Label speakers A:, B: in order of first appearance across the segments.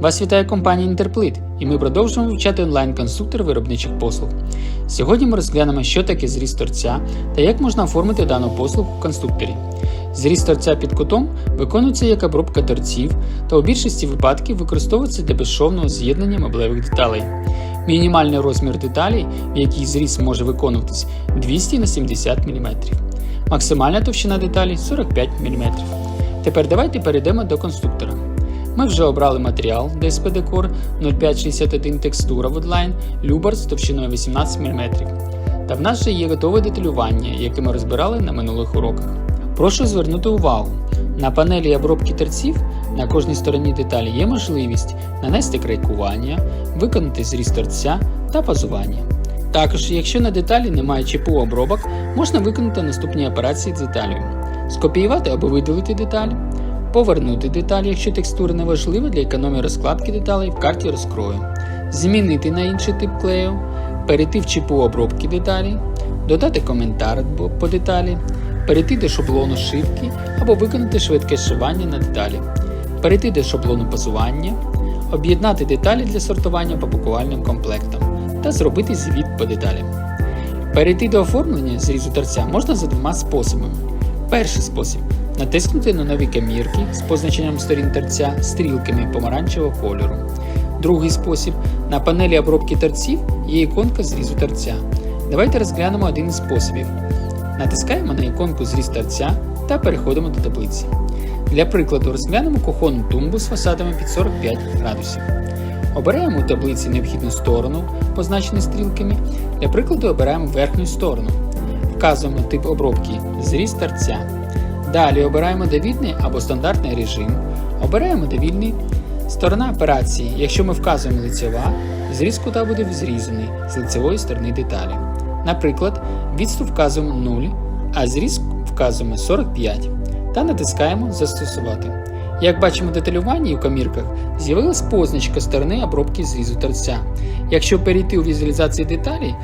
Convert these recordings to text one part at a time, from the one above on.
A: Вас вітає компанія Інтерплит, і ми продовжуємо вивчати онлайн-конструктор виробничих послуг. Сьогодні ми розглянемо, що таке зріз торця та як можна оформити дану послугу в конструкторі. Зріз торця під кутом виконується як обробка торців та у більшості випадків використовується для безшовного з'єднання меблевих деталей. Мінімальний розмір деталей, в якій зріз може виконуватись 200 на 70 мм. Максимальна товщина деталі 45 мм. Тепер давайте перейдемо до конструктора. Ми вже обрали матеріал DSP Decor 0561 текстура Woodline Lubar з товщиною 18 мм. Та в нас вже є готове деталювання, яке ми розбирали на минулих уроках. Прошу звернути увагу. На панелі обробки торців на кожній стороні деталі є можливість нанести крайкування, виконати зріз торця та пазування. Також, якщо на деталі немає ЧПУ обробок, можна виконати наступні операції з деталью: скопіювати або видалити деталь, повернути деталь, якщо текстура не важлива для економії розкладки деталей в карті розкрою, змінити на інший тип клею, перейти в ЧПУ обробки деталі, додати коментар по деталі, перейти до шаблону шивки або виконати швидке зшивання на деталі, перейти до шаблону пазування, об'єднати деталі для сортування по пакувальним комплектам та зробити звіт по деталям. Перейти до оформлення зрізу торця можна за двома способами. Перший спосіб натиснути на нові камірки з позначенням сторін торця стрілками помаранчевого кольору. Другий спосіб на панелі обробки торців є іконка зрізу торця. Давайте розглянемо один із способів. Натискаємо на іконку зріз торця та переходимо до таблиці. Для прикладу розглянемо кухонну тумбу з фасадами під 45 градусів. Обираємо у таблиці необхідну сторону, позначену стрілками. Для прикладу обираємо верхню сторону. Вказуємо тип обробки зріз торця. Далі обираємо довільний або стандартний режим. Обираємо довільний. Сторона операції. Якщо ми вказуємо лицева, зріз кута буде зрізаний з лицевої сторони деталі. Наприклад, відступ вказуємо 0, а зріз вказуємо 45 та натискаємо Застосувати. Як бачимо в деталюванні у камірках, з'явилась позначка сторони обробки зрізу торця. Якщо перейти у візуалізацію деталей,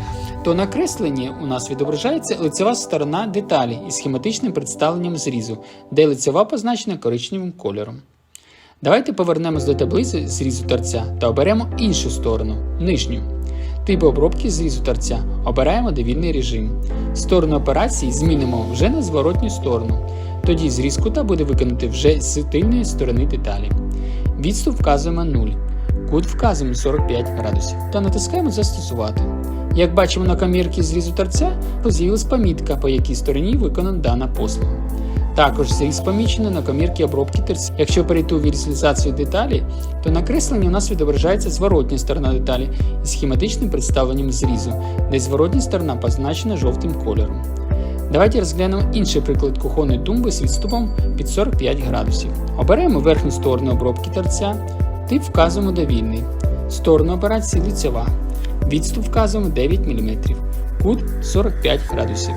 A: то на кресленні у нас відображається лицева сторона деталі із схематичним представленням зрізу, де лицева позначена коричневим кольором. Давайте повернемось до таблиці зрізу торця та оберемо іншу сторону нижню. Тип обробки зрізу торця обираємо довільний режим. Сторону операції змінимо вже на зворотню сторону. Тоді зріз кута буде виконати вже з тильної сторони деталі. Відступ вказуємо 0. Кут вказуємо 45 градусів та натискаємо Застосувати. Як бачимо на камірці зрізу торця, з'явилась помітка, по якій стороні виконана дана послуга. Також зріз помічено на комірці обробки торця. Якщо перейти у візуалізацію деталі, то на кресленні у нас відображається зворотня сторона деталі із схематичним представленням зрізу, де зворотня сторона позначена жовтим кольором. Давайте розглянемо інший приклад кухонної тумби з відступом під 45 градусів. Оберемо верхню сторону обробки торця, тип вказуємо довільний, сторону операції лицева, відступ вказуємо 9 мм, кут 45 градусів.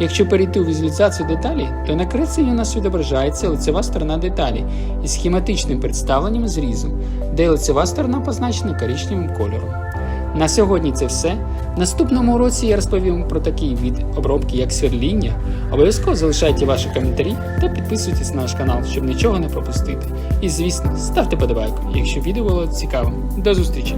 A: Якщо перейти у візуалізацію деталі, то на кресленні у нас відображається лицева сторона деталі із схематичним представленням зрізу, де лицева сторона позначена коричневим кольором. На сьогодні це все. Наступному році я розповім про такий від обробки, як сверління. Обов'язково залишайте ваші коментарі та підписуйтесь на наш канал, щоб нічого не пропустити. І звісно, ставте подобайку, якщо відео було цікавим. До зустрічі!